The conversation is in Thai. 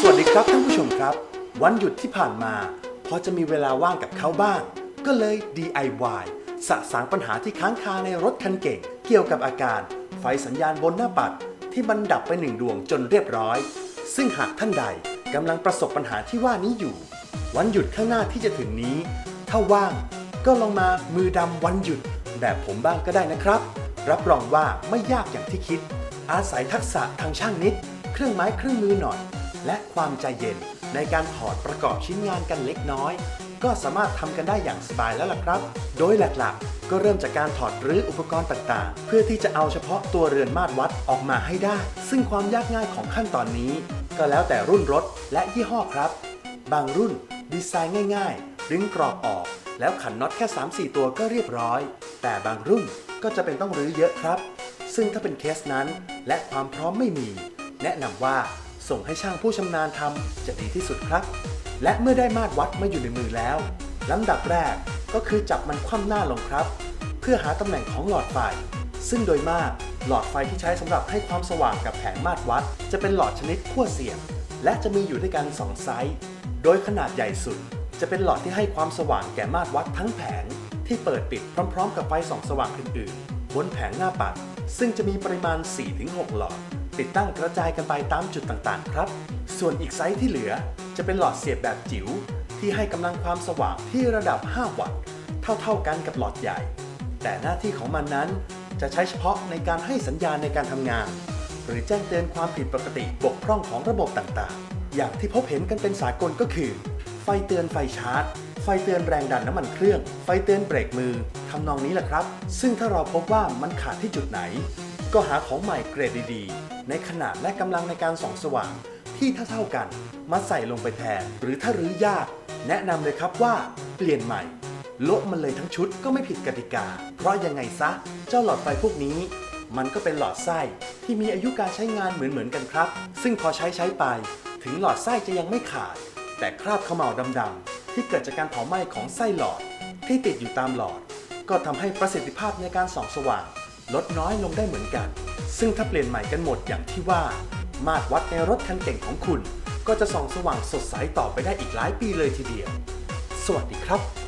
สวัสดีครับท่านผู้ชมครับ วันหยุดที่ผ่านมาพอจะมีเวลาว่างกับเขาบ้าง ก็เลย DIY สะสางปัญหาที่ค้างคาในรถคันเก่ง เกี่ยวกับอาการ ไฟสัญญาณบนหน้าปัด ที่มันดับไปหนึ่งดวงจนเรียบร้อย ซึ่งหากท่านใดกำลังประสบปัญหาที่ว่านี้อยู่ วันหยุดข้างหน้าที่จะถึงนี้ ถ้าว่างก็ลองมามือดำวันหยุด แบบผมบ้างก็ได้นะครับ รับรองว่าไม่ยากอย่างที่คิด อาศัยทักษะทางช่างนิด เครื่องไม้เครื่องมือหน่อย และความใจเย็นในการถอดประกอบชิ้นงานกันเล็กน้อย ก็สามารถทำกันได้อย่างสบายแล้วล่ะครับ โดยหลักๆ ก็เริ่มจากการถอดรื้ออุปกรณ์ต่างๆ เพื่อที่จะเอาเฉพาะตัวเรือนมาตรวัดออกมาให้ได้ ซึ่งความยากง่ายของขั้นตอนนี้ ก็แล้วแต่รุ่นรถและยี่ห้อครับ บางรุ่นดีไซน์ง่ายๆดึงกรอบออก แล้วขันน็อตแค่ 3-4 ตัวก็เรียบร้อย แต่บางรุ่นก็จะเป็นต้องรื้อเยอะครับ ซึ่งถ้าเป็นเคสนั้น และความพร้อมไม่มี แนะนำว่า ส่งให้ช่างผู้ชำนาญทำจะดีที่สุดครับ และเมื่อได้มาตรวัดมาอยู่ในมือแล้วลำดับแรกก็คือจับมันคว่ำหน้าลงครับ เพื่อหาตำแหน่งของหลอดไฟ ซึ่งโดยมากหลอดไฟที่ใช้สำหรับให้ความสว่างกับแผงมาตรวัด จะเป็นหลอดชนิดขั้วเสียงและจะมีอยู่ด้วยกัน 2 ไซส์ โดยขนาดใหญ่สุด จะเป็นหลอดที่ให้ความสว่างแก่มาตรวัดทั้งแผง ที่เปิดปิดพร้อม ๆ กับไฟส่องสว่างอื่นๆบนแผงหน้าปัด ซึ่งจะมีปริมาณ 4-6 หลอด ติดตั้งกระจายกันไปตามจุดต่างๆ ครับ ส่วนอีกไซส์ที่เหลือจะเป็นหลอดเสียบแบบจิ๋วที่ให้กำลังความสว่างที่ระดับ 5 วัตต์ เท่าๆกันกับหลอดใหญ่ แต่หน้าที่ของมันนั้นจะใช้เฉพาะในการให้สัญญาณในการทำงาน หรือแจ้งเตือนความผิดปกติบกพร่องของระบบต่างๆ อย่างที่พบเห็นกันเป็นสากลก็คือ ไฟเตือนไฟชาร์จ ไฟเตือนแรงดันน้ำมันเครื่อง ไฟเตือนเบรกมือทำนองนี้แหละครับ ซึ่งถ้าเราพบว่ามันขาดที่จุดไหน ก็หาของใหม่เกรดดีๆ ในขนาดและกำลังในการส่องสว่าง ที่เท่าๆกันมาใส่ลงไปแทน หรือถ้ารื้อยาก แนะนำเลยครับว่าเปลี่ยนใหม่โละมันเลยทั้งชุดก็ไม่ผิดกติกา เพราะยังไงซะ เจ้าหลอดไฟพวกนี้ มันก็เป็นหลอดไส้ที่มีอายุการใช้งานเหมือนๆกันครับ ซึ่งพอใช้ใช้ไป ถึงหลอดไส้จะยังไม่ขาด แต่คราบเขม่าดำๆที่เกิดจากการเผาไหม้ของไส้หลอด ที่ติดอยู่ตามหลอด ก็ทำให้ประสิทธิภาพในการส่องสว่าง ลดน้อยลงได้เหมือนกัน ซึ่งถ้าเปลี่ยนใหม่กันหมดอย่างที่ว่า มาตรวัดในรถคันเก่งของคุณ ก็จะส่องสว่างสดใสต่อไปได้อีกหลายปีเลยทีเดียว สวัสดีครับ